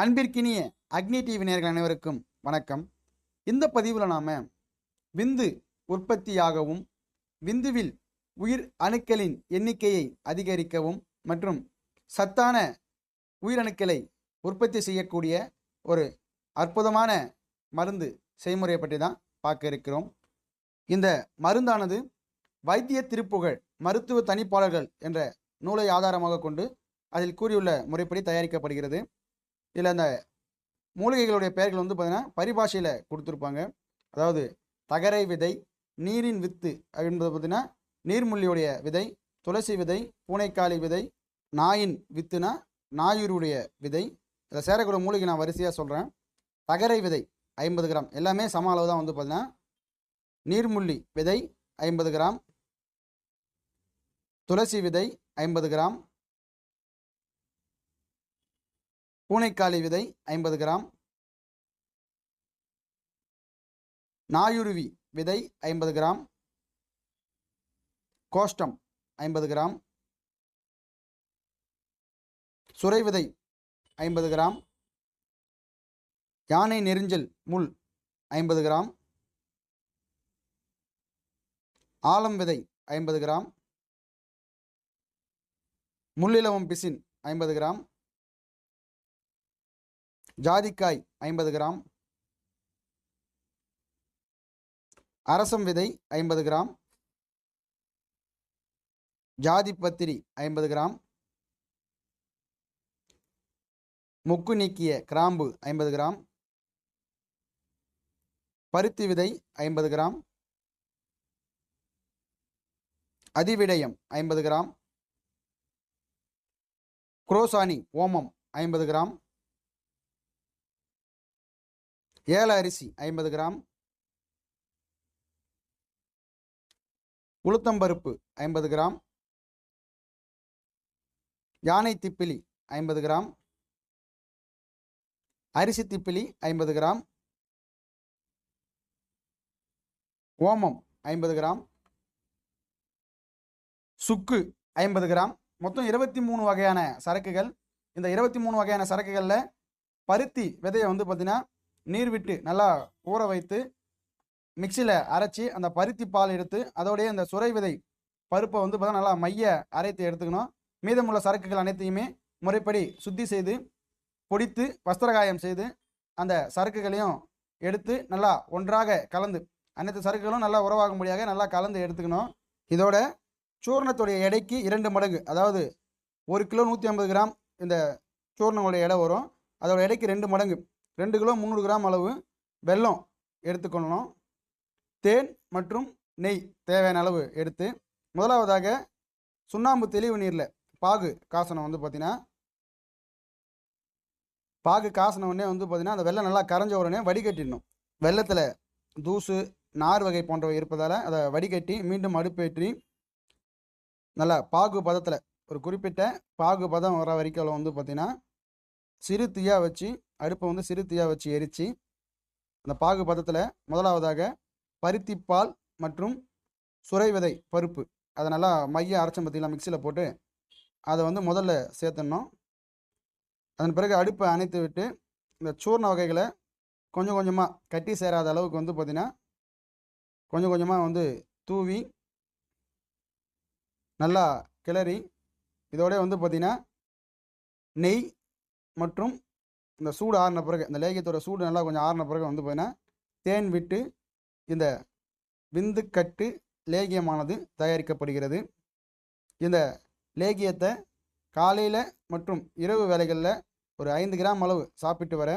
அன்பிற்கினிய அக்னி டிவி நேர்கள் அனைவருக்கும் வணக்கம். இந்த பதிவில் நாம் விந்து உற்பத்தியாகவும் விந்துவில் உயிர் அணுக்களின் எண்ணிக்கையை அதிகரிக்கவும் மற்றும் சத்தான உயிரணுக்களை உற்பத்தி செய்யக்கூடிய ஒரு அற்புதமான மருந்து செய்முறையை பற்றி தான் பார்க்க இருக்கிறோம். இந்த மருந்தானது வைத்திய திருப்புகழ் மருத்துவ தனிப்பாளர்கள் என்ற நூலை ஆதாரமாக கொண்டு அதில் கூறியுள்ள முறைப்படி தயாரிக்கப்படுகிறது. இதில் அந்த மூலிகைகளுடைய பெயர்கள் வந்து பார்த்திங்கன்னா பரிபாஷையில் கொடுத்துருப்பாங்க. அதாவது தகரை விதை நீரின் வித்து என்பது பார்த்தீங்கன்னா நீர்முள்ளியுடைய விதை துளசி விதை பூனைக்காளி விதை நாயின் வித்துனா நாயூருடைய விதை. இதில் சேரக்கூடிய மூலிகை நான் வரிசையாக சொல்கிறேன் தகரை விதை ஐம்பது கிராம். எல்லாமே சம அளவு தான் வந்து பார்த்தீங்கன்னா நீர்முள்ளி விதை ஐம்பது கிராம். துளசி விதை ஐம்பது கிராம். பூனைக்காளி விதை ஐம்பது கிராம். நாயுருவி விதை ஐம்பது கிராம். கோஷ்டம் ஐம்பது கிராம். சுரை விதை ஐம்பது கிராம். யானை நெரிஞ்சல் முள் ஐம்பது கிராம். ஆலம் விதை ஐம்பது கிராம். முள்ளிலவம் பிசின் ஐம்பது கிராம். ஜாதிக்காய் ஐம்பது கிராம். அரசம் விதை ஐம்பது கிராம். ஜாதி பத்திரி ஐம்பது கிராம். முக்கு நீக்கிய கிராம்பு ஐம்பது கிராம். பருத்தி விதை ஐம்பது கிராம். அதிவிடயம் ஐம்பது கிராம். குரோசானி ஓமம் ஐம்பது கிராம். ஏல அரிசி ஐம்பது கிராம். உளுத்தம்பருப்பு ஐம்பது கிராம். யானை திப்பிலி ஐம்பது கிராம். அரிசி திப்பிலி ஐம்பது கிராம். ஓமம் ஐம்பது கிராம். சுக்கு ஐம்பது கிராம். மொத்தம் இருபத்தி மூணு வகையான சரக்குகள். இந்த இருபத்தி மூணு வகையான சரக்குகளில் பருத்தி விதையை வந்து பார்த்தீங்கன்னா நீர் விட்டு நல்லா ஊற வைத்து மிக்சியில் அரைச்சி அந்த பருத்தி பால் எடுத்து அதோடைய அந்த சுரை விதை பருப்பை வந்து பார்த்தா நல்லா மைய அரைத்து எடுத்துக்கணும். மீதமுள்ள சரக்குகள் அனைத்தையுமே முறைப்படி சுத்தி செய்து பொடித்து வஸ்திரகாயம் செய்து அந்த சரக்குகளையும் எடுத்து நல்லா ஒன்றாக கலந்து அனைத்து சரக்குகளும் நல்லா உறவாகும்படியாக நல்லா கலந்து எடுத்துக்கணும். இதோட சூர்ணத்துடைய எடைக்கு இரண்டு மடங்கு அதாவது ஒரு கிலோ நூற்றி ஐம்பது கிராம் இந்த சூர்ணங்களுடைய எடை வரும். அதோட எடைக்கு ரெண்டு மடங்கு. ரெண்டு கிலோ முந்நூறு கிராம் அளவு வெல்லம் எடுத்துக்கொள்ளணும் தேன் மற்றும் நெய் தேவையான அளவு எடுத்து முதலாவதாக சுண்ணாம்பு தெளிவு நீரில் பாகு காசனம் வந்து பார்த்தீங்கன்னா பாகு காசின உடனே வந்து பார்த்தீங்கன்னா அந்த வெள்ளம் நல்லா கரைஞ்ச உடனே வடிகட்டிடணும். வெள்ளத்தில் தூசு நார் வகை போன்றவை இருப்பதால் அதை வடிகட்டி மீண்டும் அடுப்பேற்றி நல்லா பாகு பதத்தில் ஒரு குறிப்பிட்ட பாகு பதம் வர வரைக்கும் வந்து பார்த்திங்கன்னா சிறு தீயாக வச்சு அடுப்பை வந்து சிறு தீயாக வச்சு எரித்து அந்த பாகு பதத்தில் முதலாவதாக பருத்திப்பால் மற்றும் சுரை விதை பருப்பு அதை நல்லா மைய அரைச்சம் பார்த்தீங்களா மிக்சியில் போட்டு அதை வந்து முதல்ல சேர்த்துடணும். அதன் பிறகு அடுப்பை அணைத்து விட்டு இந்த சூர்ண வகைகளை கொஞ்சம் கொஞ்சமாக கட்டி சேராத அளவுக்கு வந்து பார்த்திங்கன்னா கொஞ்சம் கொஞ்சமாக வந்து தூவி நல்லா கிளறி இதோடய வந்து பார்த்திங்கன்னா நெய் மற்றும் இந்த சூடு ஆறின பிறகு இந்த லேகியத்தோட சூடு நல்லா கொஞ்சம் ஆறின பிறகு வந்து பார்த்தீங்கன்னா தேன் விட்டு இந்த விந்துக்கட்டு லேகியமானது தயாரிக்கப்படுகிறது. இந்த லேகியத்தை காலையில் மற்றும் இரவு வேளைகளில் ஒரு ஐந்து கிராம் அளவு சாப்பிட்டு வர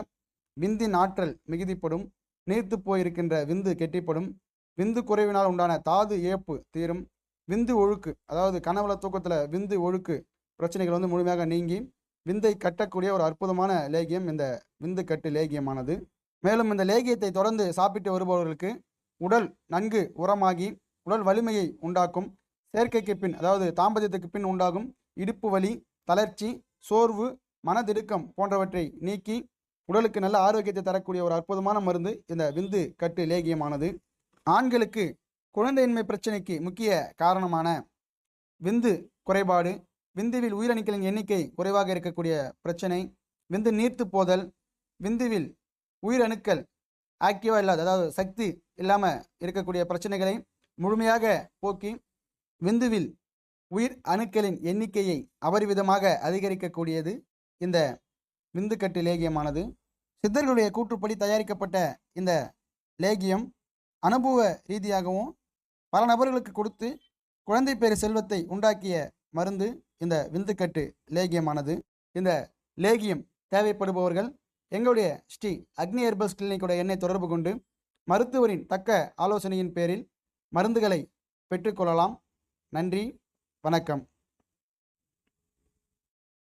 விந்தின் ஆற்றல் மிகுதிப்படும் நீர்த்து போயிருக்கின்ற விந்து கெட்டிப்படும் விந்து குறைவினால் உண்டான தாது ஏப்பு தீரும் விந்து ஒழுக்கு அதாவது கனவுல தூக்கத்தில் விந்து ஒழுக்கு பிரச்சனைகள் வந்து முழுமையாக நீங்கி விந்தை கட்டக்கூடிய ஒரு அற்புதமான லேகியம். இந்த விந்து கட்டு லேகியமானது. மேலும் இந்த லேகியத்தை தொடர்ந்து சாப்பிட்டு வருபவர்களுக்கு உடல் நன்கு உரமாகி உடல் வலிமையை உண்டாக்கும் செயற்கைக்கு பின் அதாவது தாம்பத்தியத்துக்கு பின் உண்டாகும் இடுப்பு வலி தளர்ச்சி சோர்வு மனதிடுக்கம் போன்றவற்றை நீக்கி உடலுக்கு நல்ல ஆரோக்கியத்தை தரக்கூடிய ஒரு அற்புதமான மருந்து இந்த விந்து கட்டு லேகியமானது. ஆண்களுக்கு குழந்தையின்மை பிரச்சனைக்கு முக்கிய காரணமான விந்து குறைபாடு விந்துவில் உயிரணுக்களின் எண்ணிக்கை குறைவாக இருக்கக்கூடிய பிரச்சனை. விந்து நீர்த்து போதல் விந்துவில் உயிரணுக்கள் ஆக்டிவாக இல்லாத அதாவது சக்தி இல்லாமல் இருக்கக்கூடிய பிரச்சனைகளை முழுமையாக போக்கி விந்துவில் உயிர் அணுக்களின் எண்ணிக்கையை அபரிவிதமாக அதிகரிக்கக்கூடியது இந்த விந்துக்கட்டு லேகியமானது. சித்தர்களுடைய கூற்றுப்படி தயாரிக்கப்பட்ட இந்த லேகியம் அனுபவ ரீதியாகவும் பல நபர்களுக்கு கொடுத்து குழந்தை பேறு செல்வத்தை உண்டாக்கிய மருந்து இந்த விந்துக்கட்டு லேகியமானது. இந்த லேகியம் தேவைப்படுபவர்கள் எங்களுடைய ஸ்ரீ அக்னி ஹெர்பல்ஸ் கிளினிக்கோட எண்ணை தொடர்பு கொண்டு மருத்துவரின் தக்க ஆலோசனையின் பேரில் மருந்துகளை பெற்றுக்கொள்ளலாம் நன்றி வணக்கம்.